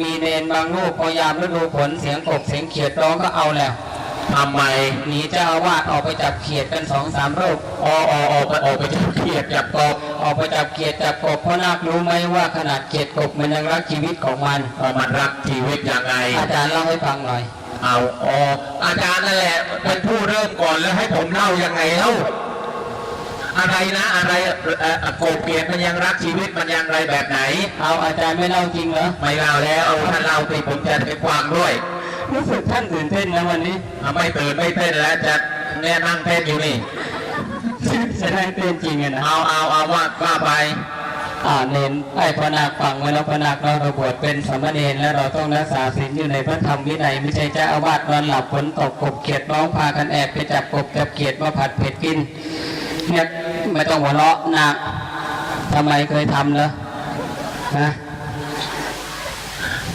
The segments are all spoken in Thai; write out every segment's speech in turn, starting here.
มีเนนบางรูปพอยามฤดูฝนเสียงกบเสียงเขียดร้องก็เอาแล้วทำไมหนีเจ้าอาวาสออกไปจับเขียดกันสองสามรูปอออออกไปออกไปจับเขียดจับกบออกไปจับเขียดจับกบเพราะนาครู้ไหมว่าขนาดเขียดกบมันยังรักชีวิตของมันเอามันรักชีวิตยังไง อาจารย์เล่าให้ฟังหน่อย เอาอ๋ออาจารย์นั่นแหละเป็นผู้เริ่มก่อนแล้วให้ผมเล่ายังไงเล่า อะไรนะอะไรเอ่อโกบเกลียดมันยังรักชีวิตมันยังไรแบบไหน เอาอาจารย์ไม่เล่าจริงเหรอไม่เล่าแล้วเอาท่านเล่าสิผมจะไปฟังด้วยรู้สึกท่านตื่นเต้นนะวันนี้เอาไม่ตื่นไม่เต้นแล้วจะแน่นั่งเต้นอยู่นี่จะได้เต้นจริงอะนะเอาเอาเอาว่าว่าไปอ่าเนนไอ้พระนาคฟังไว้แล้วพระนาคเราเราบวชเป็นสามเณรแล้วเราต้องรักษาศีลอยู่ในพระธรรมวินัยไม่ใช่เจ้าอาวาสนอนหลับฝนตกกบเขียดร้องพากันแอบไปจับกบจับเขียดมาผัดเผ็ดกินเนี่ย ไม่ต้องหัวเราะหนักทำไมเคยทำเหรอฮะ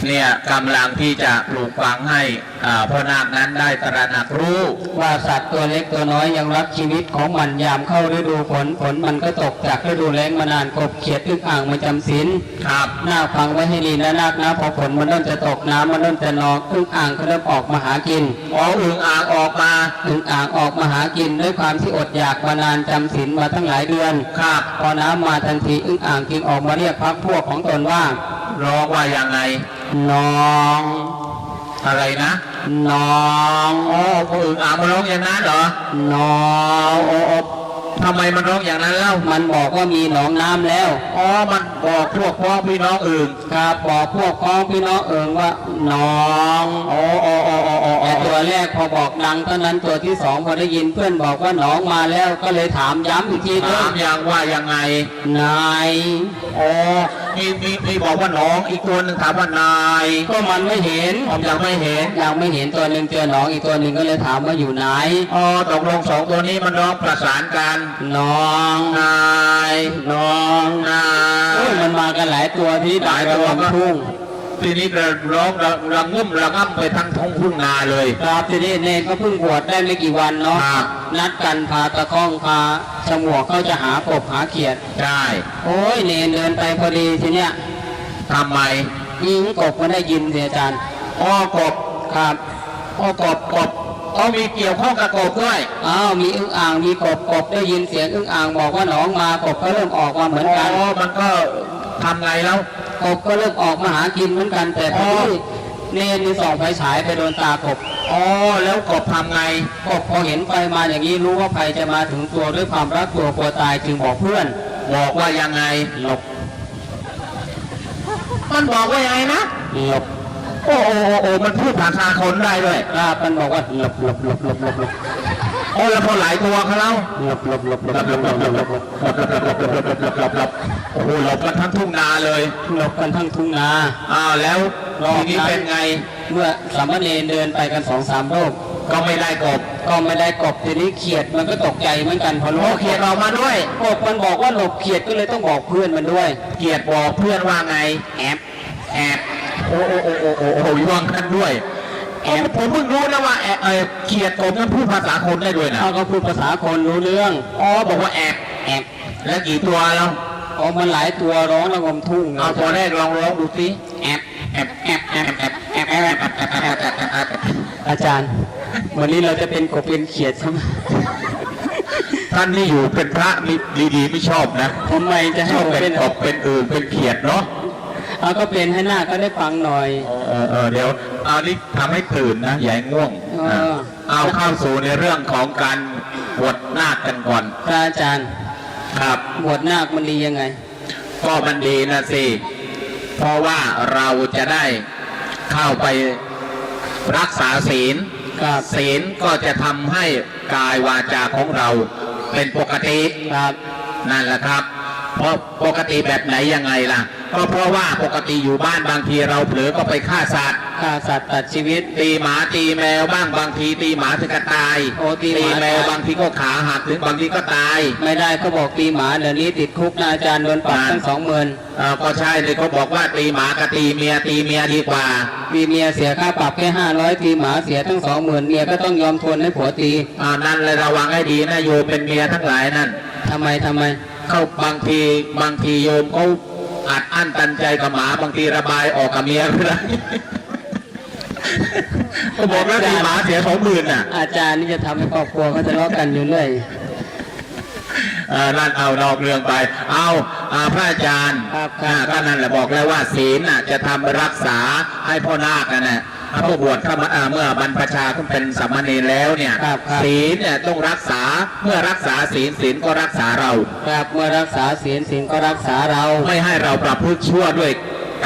เนี่ยกำลังที่จะปลูกฝังให้อ่าพ่อนาคนั้นได้ตระหนักรู้ ว่าสัตว์ตัวเล็กตัวน้อยยังรักชีวิตของมันยามเข้าฤดูฝนฝนมันก็ตกจากฤดูแล้งมานานกบเขียดอึ่งอ่างมาจำศีลครับหน้าฟังไว้ให้ดีนะนาคนะพอฝนมันเริ่มจะตกน้ำมันเริ่มจะนองอึ่งอ่างก็เริ่มออกมาหากินอ๋ออึ่งอ่างออกมาอึ่งอ่างออกมาหากินด้วยความที่อดอยากมานานจำศีลมาตั้งหลายเดือนครับพอน้ำมาทันทีอึ่งอ่างจึงออกมาเรียกพักพวกของตนว่าร้องว่ายังไง น้อง อะไรนะ น้องอ๋อพออึ่งอ่างมันร้องอย่างนั้นเหรอ น้องโอ้โอ้ทำไมมันร้องอย่างนั้นเล่า มันบอกว่ามีหนองน้ำแล้ว อ๋อ มันบอกพวกพ้องพี่น้องอื่น ครับบอกพวกพ้องพี่น้องเอิงว่าน้องอ๋ออ๋ออ๋ออ๋ออ๋อแต่ตัวแรกพอบอกดังเท่านั้นตัวที่สองพอได้ยินเพื่อนบอกว่าน้องมาแล้วก็เลยถามย้ำอีกทีนึถางมยังว่ายังไง นายอ๋อ มีมีมีบอกว่าน้องอีกตัวหนึ่งถามว่านาย ก็มันไม่เห็นผมยังไม่เห็นยังไม่เห็นตัวหนึ่งเจอน้องอีกตัวหนึ่งก็เลยถามว่าอยู่ไหนอ๋อตกลงสองตัวนี้มันร้องประสานกันน้องนายน้องนายโอ้ยมันมากันหลายตัวที่หลายตัวระง ทุ่งทีนี้ก็ร้องระระงึ่มระง่ำไปทั้งท้องทุ่งนาเลย ครับทีนี้เนนก็เพิ่งบวชได้ไม่กี่วันเนาะครับ นัดกันพาตะข้องพาฉมวกเขาจะหากบหาเขียด ใช่โอ้ยเนนเดินไปพอดีทีเนี้ยทำไมยิงกบมันได้ยินเสียอาจารย์อ้อกบครับอ้อกบกบอ๋อมีเกี่ยวข้องกับกบด้วย อ้าวมีอึ่งอ่างมีกบกบได้ยินเสียงอึ่งอ่างบอกว่าหนองมากบก็เริ่มออกมาเหมือนกัน อ๋อ มันก็ทำไงแล้ว กบก็เริ่มออกมาหากินเหมือนกัน แต่พอดีเนนมีส่องไฟฉายไปโดนตากบอ๋อแล้วกบทำไงกบพอเห็นไฟมาอย่างนี้รู้ว่าภัยจะมาถึงตัวด้วยความรักตัวกลัวตายจึงบอกเพื่อน บอกว่ายังไงหลบ มันบอกว่ายังไงนะหลบโอ้โอ้โอ้โอ้มันพูดภาษาคนได้ด้วยครับมันบอกว่าหลบหลบหลบหลบหลบ โอ้แล้วพอหลายตัวเขาแล้วหลบหลบหลบหลบหลบหลบหลบหลบหลบโอ้โหหลบกันทั้งทุ่งนาเลยหลบกันทั้งทุ่งนาอ้าวแล้วทีนี้เป็นไงเมื่อสามเณรเดินไปกันสองสามรอบก็ไม่ได้กบก็ไม่ได้กบทีนี้เขียดมันก็ตกใจเหมือนกันพอรู้โอ้ว่าเขียดออกมาด้วยกบมันบอกว่าหลบเขียดก็เลยต้องบอกเพื่อนมันด้วยเกียดบอกเพื่อนว่าไงแอบแอบโอ้โอ้โอ้โอ้โอ้โอ้ยว่างกันด้วย แอบผมเพิ่งรู้นะว่าแอบเออเขียดกบนั้นพูดภาษาคนได้ด้วยนะเขาพูดภาษาคนรู้เรื่องอ๋อบอกว่าแอบแอบแล้วกี่ตัวแล้วอ๋อมันหลายตัวร้องระงมทุ่งเอาตัวแรกลองร้องดูสิแอบแอบแอบแอบแอบแอบอาจารย์ วันนี้เราจะเป็นกบเป็นเขียดใช่ไหมท่านนี่อยู่เป็นพระดีๆไม่ชอบนะทำไมจะให้ชอบเป็นกบเป็นอื่นเป็นเขียดเนาะ เอาก็เป็นให้หน้าก็ได้ฟังหน่อย เออเออเดี๋ยวเอานี่ทำให้ตื่นนะอย่าให้ง่วงเออ นะเอาเข้าสู่ในเรื่องของการบวชนาคกันก่อนพระอาจารย์ครับ บวชนาคมันดียังไง ก็มันดีนะสิ เพราะว่าเราจะได้เข้าไปรักษาศีล ครับ ศีลก็จะทำให้กายวาจาของเราเป็นปกติ ครับ นั่นแหละครับ เพราะปกติแบบไหนยังไงล่ะ ก็เพราะว่าปกติอยู่บ้านบางทีเราเผลอก็ไปฆ่าสัตว์ฆ่าสัตว์ตัดชีวิต ตีหมาตีแมวบ้างบางทีตีหมาถึงก็ตายโอ้ตีหมา แมวบางทีก็ขาหักถึงบางทีก็ตาย ไม่ได้ก็บอกตีหมาเดี๋ยวนี้ติดคุกนะอาจารย์โดนปรับตั้งสองหมื่นเอ่อก็ใช่เลยเขาบอกว่าตีหมากับตีเมียตีเมียดีกว่า มีเมียเสียค่าปรับแค่ห้าร้อยตีหมาเสียตั้งสองหมื่นเมียก็ต้องยอมทนให้ผัวตีอ่านั่นเลยระวังให้ดีนะโยมเป็นเมียทั้งหลายนั่นทำไมทำไม เขาบางทีบางทีโยมเขาอัดอั้นตันใจกับหมาบางทีระบายออกกับเมียก็ได้ก็บอกแล้วทีหมาเสียสองหมื่นน่ะ อาจารย์นี่จะทำให้ครอบครัวเขาทะเลาะกันอยู่เรื่อยเออนั่นเอานอกเรื่องไป เอาอ่าพระอาจารย์ครับครับอ่าก็นั่นแหละบอกแล้วว่าศีลน่ะจะทำรักษาให้พ่อนาคนั่นแหละ ถ้าผู้บวชเข้ามาอ่าเมื่อบรรพชาขึ้นเป็นสามเณรแล้วเนี่ยครับครับศีลเนี่ยต้องรักษาเมื่อรักษาศีลศีลก็รักษาเราครับเมื่อรักษาศีลศีลก็รักษาเรา ไม่ให้เราประพฤติชั่วด้วย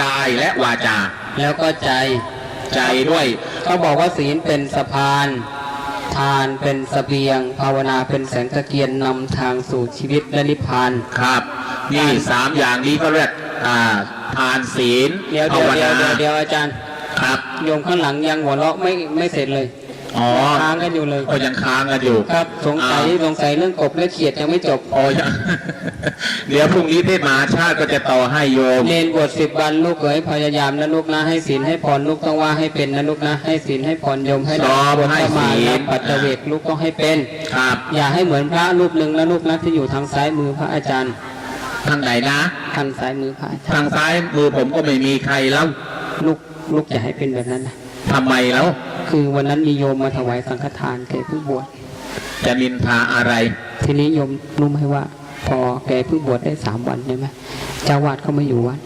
กายและวาจา แล้วก็ใจใจด้วยเขาบอกว่าศีลเป็นสะพานทานเป็นเสบียง ภาวนาเป็นแสงตะเกียนนำทางสู่ชีวิตและนิพพานครับนี่สามอย่างนี้ก็เรียกอ่าทานศีลเดี๋ยวภาเดี๋ยววเดี๋ยวนาเดี๋ยวเดี๋ยวอาจารย์ ครับ โยมข้างหลังยังหัวเราะไม่ไม่เสร็จเลยอ๋อค้างกันอยู่เลยก็ยังค้างกันอยู่ ครับ สงสัยอ่าสงสัยเรื่องกบและเขียดยังไม่จบโอ้ยเดี๋ยวพรุ่งนี้เทศมหาชาติก็จะต่อให้โยมเนนบวชสิบวันลูกเอ๋ยพยายามนะลูกนะให้ศีลให้พรลูกต้องว่าให้เป็นนะลูกนะให้ศีลให้พรโยมให้ซ้อมบวชให้เข้ามาศีลนะปัจเจเวกลูกต้องให้เป็นครับ อย่าให้เหมือนพระรูปหนึ่งนะลูกนะที่อยู่ทางซ้ายมือพระอาจารย์ ทางไหนนะ ทางซ้ายมือพระอาจารย์ทางซ้ายมือผมก็ไม่มีใครแล้วลูก ลูกอย่าให้เป็นแบบนั้นนะทำไมแล้ว คือวันนั้นมีโยมมาถวายสังฆทานแก่ผู้บวชจะนินทาอะไร ทีนี้โยมรู้ไหมว่า พอแกเพิ่งบวชได้สามวันใช่ไหมเจ้าวาดเขาไม่อยู่วัด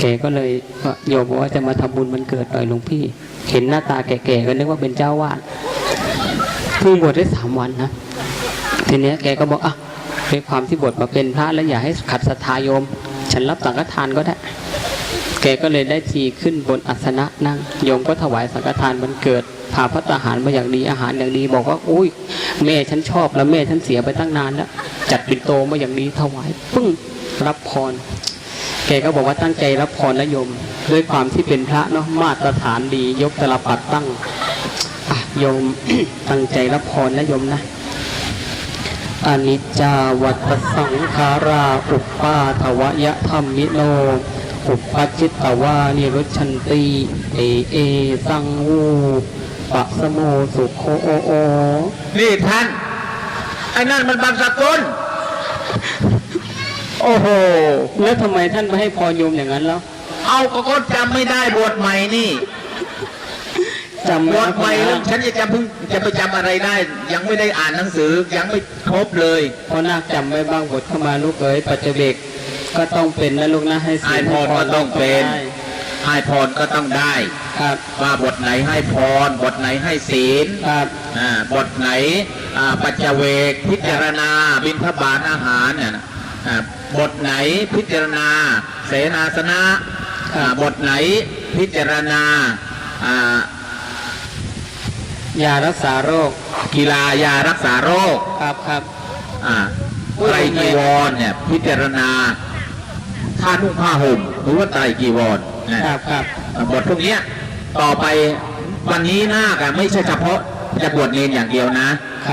แกก็เลยก็โยมบอกว่าจะมาทำบุญมันเกิดหน่อยหลวงพี่ เห็นหน้าตาแก่ๆก็นึกว่าเป็นเจ้าวาดเพิ่งบวชได้สามวันนะทีเนี้ยแกก็บอกอะด้วยความที่บวชมาเป็นพระแล้วอย่าให้ขัดศรัทธาโยม ฉันรับสังฆทานก็ได้ แกก็เลยได้ทีขึ้นบนอัสนะนั่งโยมก็ถวายสังฆทานมันเกิดพาพัตตาหารมาอย่างดีอาหารอย่างดี บอกว่าอุ้ยแม่ฉันชอบแล้วแม่ฉันเสียไปตั้งนานแล้วจัดปิ่นโตมาอย่างดีถวายปึ้งรับพรแกก็บอกว่าตั้งใจรับพรและโยม ด้วยความที่เป็นพระเนาะมาตรฐานดียกตลปัดตั้งอะโยมตั้งใจรับพรและโยมนะอนิจจาวัตสังขาราอุปปาทวยะธรรมิโน อุปปัจจิตตวานิรุชันตีเอเอสังวูปัสโมสุโคโอโอ นี่ท่าน ไอ้นั่นมันบางสกุลโอ้โห แล้วทำไมท่านไม่ให้พรโยมอย่างนั้นแล้วเอาก็ก็จำไม่ได้บวชใหม่นี่จำบไว้วชใหม่แล้วนะฉันจะจำเพิ่งจะไปจำอะไรได้ ยังไม่ได้อ่านหนังสือยังไม่ครบเลย เพราะนาคจำไว้บ้างบทเข้ามาลูกเอ๋ยปัจเจเบก ก็ต้องเป็นนะลูกนะให้ศีลให้พรก็ต้องเป็นได้ให้พรก็ต้องได้ ครับ ว่าบทไหนให้พร บทไหนให้ศีลครับ อ่าบทไหนอ่าปัจเจเวกพิจารณาบิณฑบาตอาหารเนี่ยนะอ่าบทไหนพิจารณา เสนาสนะอ่าบทไหนพิจารณาอ่ายารักษาโรค กีฬายารักษาโรคครับครับ อ่าไตรกีวรเนี่ยพิจารณา ผ้านุ่งผ้าห่มหรือว่าไตรกีวรนะครับครับอ่าบทพวกเนี้ยต่อไปวันนี้นาคอะไม่ใช่เฉพาะจะบวชเนรอย่างเดียวนะ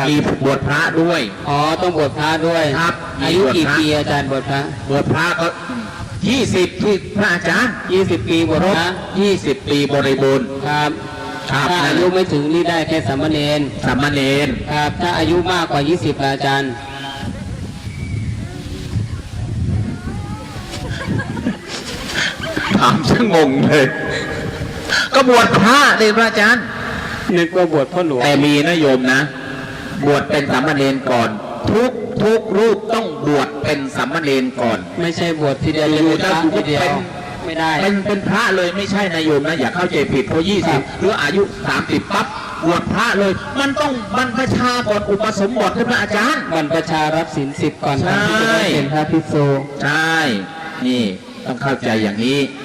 มีบวชพระด้วย อ๋อ ต้องบวชพระด้วย ครับ อายุบวชกี่พระปีอาจารย์บวชพระ บวชพระก็ยี่สิบที่พระอาจารย์ยี่สิบปีบวชครพบระยี่สิบปีบริบูรณ์ ครับครับถ้าอายุไม่ถึงนี่ได้แค่สามเณรสามเณรครับ ถ้าอายุมากกว่า20อาจารย์ ถามชะงงเลยก็บวชพระเลยพระอาจารย์ นึกว่าบวชพ่อหลวงแต่มีนะโยมนะ บวชเป็นสามเณรก่อน ทุกทุกรูปต้องบวชเป็นสามเณรก่อน ไม่ใช่บวชทีเดียวอยู่เป็นพระอยู่ทีเดียวเป็นไม่ได้เป็นเป็นพระเลยไม่ใช่นะโยมนะอย่าเข้าใจผิดเพราะยี่ครัสิบบหรืออายุสามสิบปั๊บบวชพระเลย มันต้องบรรพชาก่อนอุปสมบทใช่ไหมอาจารย์บรรพชารับศีลสิบก่อนใช่ที่จะได้เป็นพระภิกษุใช่ นี่ต้องเข้าใจอย่างนี้ค